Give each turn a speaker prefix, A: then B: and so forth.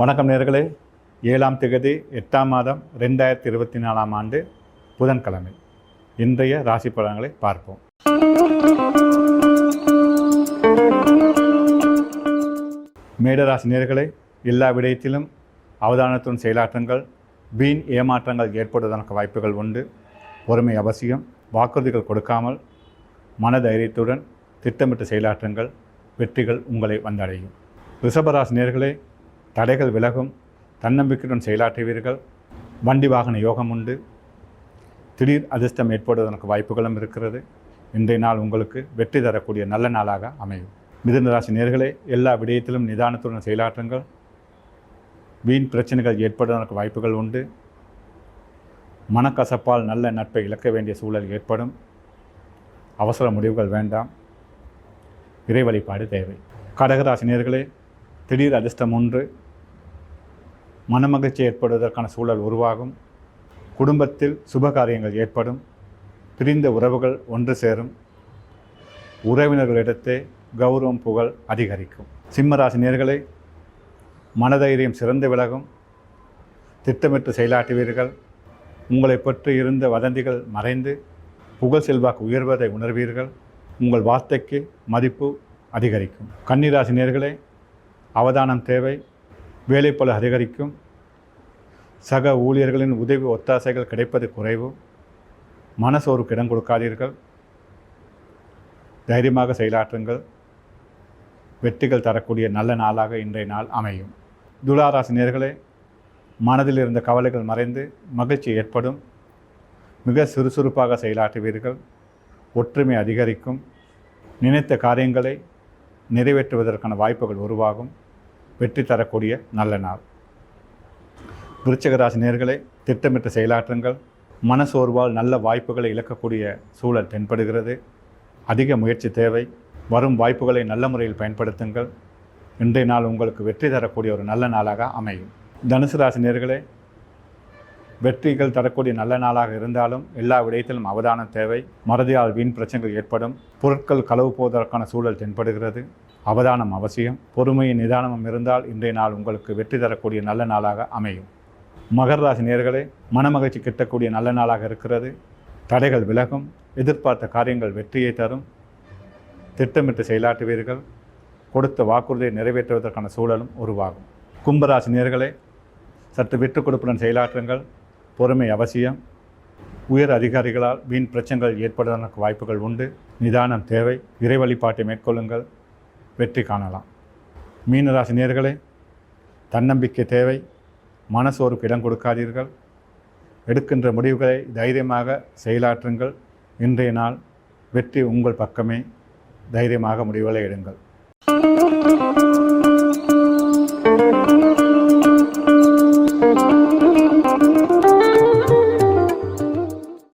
A: வணக்கம் நேர்களே. ஏழாம் திகதி எட்டாம் மாதம் ரெண்டாயிரத்தி இருபத்தி நாலாம் ஆண்டு புதன்கிழமை. இன்றைய ராசி பலன்களை பார்ப்போம். மேடராசி நேர்களை எல்லா விடயத்திலும் அவதானத்துடன் செயலாற்றங்கள். வீண் ஏமாற்றங்கள் ஏற்படுவதற்கு வாய்ப்புகள் உண்டு. பொறுமை அவசியம். வாக்குறுதிகள் கொடுக்காமல் மனதைரியத்துடன் திட்டமிட்டு செயலாற்றுங்கள். வெற்றிகள் உங்களை வந்தடையும். ரிஷபராசி நேர்களே தடைகள் விலகும் தன்னம்பிக்கையுடன் செயலாற்றுவீர்கள். வண்டி வாகன யோகம் உண்டு. திடீர் அதிர்ஷ்டம் ஏற்படுவதற்கு வாய்ப்புகளும் இருக்கிறது. இன்றைய நாள் உங்களுக்கு வெற்றி தரக்கூடிய நல்ல நாளாக அமையும். மிதுனராசி நேர்களே எல்லா விடயத்திலும் நிதானத்துடன் செயலாற்றுங்கள். வீண் பிரச்சனைகள் ஏற்படுவதற்கு வாய்ப்புகள் உண்டு. மனக்கசப்பால் நல்ல நட்பை இழக்க வேண்டிய சூழல் ஏற்படும். அவசர முடிவுகள் வேண்டாம். இறை வழிபாடு தேவை. கடகராசி நேர்களே திடீர் அதிர்ஷ்டம் ஒன்று மனமகிழ்ச்சி ஏற்படுவதற்கான சூழல் உருவாகும். குடும்பத்தில் சுப காரியங்கள் ஏற்படும். பிரிந்த உறவுகள் ஒன்று சேரும். உறவினர்களிடத்தே கௌரவம் புகழ் அதிகரிக்கும். சிம்மராசி நேர்களை மனதைரியம் சிறந்து விலகும். திட்டமிட்டு செயலாற்றுவீர்கள். உங்களை பற்றி இருந்த வதந்திகள் மறைந்து புகழ் செல்வாக்கு உயர்வதை உணர்வீர்கள். உங்கள் வார்த்தைக்கு மதிப்பு அதிகரிக்கும். கன்னிராசி நேர்களே அவதானம் தேவை. வேலைப்பளு அதிகரிக்கும். சக ஊழியர்களின் உதவி ஒத்தாசைகள் கிடைப்பது குறைவு. மனசோருக்கு இடம் கொடுக்காதீர்கள். தைரியமாக செயலாற்றுங்கள். வெற்றிகள் தரக்கூடிய நல்ல நாளாக இன்றைய நாள் அமையும். துளாராசி நேர்களே மனதில் இருந்த கவலைகள் மறைந்து மகிழ்ச்சி ஏற்படும். மிக சுறுசுறுப்பாக செயலாற்றுவீர்கள். ஒற்றுமை அதிகரிக்கும். நினைத்த காரியங்களை நிறைவேற்றுவதற்கான வாய்ப்புகள் உருவாகும். வெற்றி தரக்கூடிய நல்ல நாள். விருச்சகராசி நேர்களை திட்டமிட்டு செயலாற்றுங்கள் மனசோர்வால் நல்ல வாய்ப்புகளை இழக்கக்கூடிய சூழல் தென்படுகிறது. அதிக முயற்சி தேவை. வரும் வாய்ப்புகளை நல்ல முறையில் பயன்படுத்துங்கள். இன்றைய நாள் உங்களுக்கு வெற்றி தரக்கூடிய ஒரு நல்ல நாளாக அமையும். தனுசு ராசி நேர்களே வெற்றிகள் தரக்கூடிய நல்ல நாளாக இருந்தாலும் எல்லா விடயத்திலும் அவதானம் தேவை. மறதியால் வீண் பிரச்சனைகள் ஏற்படும். பொருட்கள் களவு போவதற்கான சூழல் தென்படுகிறது. அவதானம் அவசியம். பொறுமையும் நிதானமும் இருந்தால் இன்றைய நாள் உங்களுக்கு வெற்றி தரக்கூடிய நல்ல நாளாக அமையும். மகர் ராசி நேர்களே மனமகிழ்ச்சி கிட்டக்கூடிய நல்ல நாளாக இருக்கிறது. தடைகள் விலகும் எதிர்பார்த்த காரியங்கள் வெற்றியை தரும். திட்டமிட்டு செயலாற்றுவீர்கள். கொடுத்த வாக்குறுதியை நிறைவேற்றுவதற்கான சூழலும் உருவாகும். கும்பராசி நேர்களே சற்று விட்டுக் கொடுப்புடன் செயலாற்றுங்கள். பொறுமை அவசியம். உயர் அதிகாரிகளால் வீண் பிரச்சனைகள் ஏற்படுவதற்கு வாய்ப்புகள் உண்டு. நிதானம் தேவை. இறை வழிபாட்டை மேற்கொள்ளுங்கள். வெற்றி காணலாம். மீனராசி நேர்களே தன்னம்பிக்கை தேவை. மனசோருக்கு இடம் கொடுக்காதீர்கள். எடுக்கின்ற முடிவுகளை தைரியமாக செயலாற்றுங்கள். இன்றைய நாள் வெற்றி உங்கள் பக்கமே. தைரியமாக முடிவுகளை எடுங்கள்.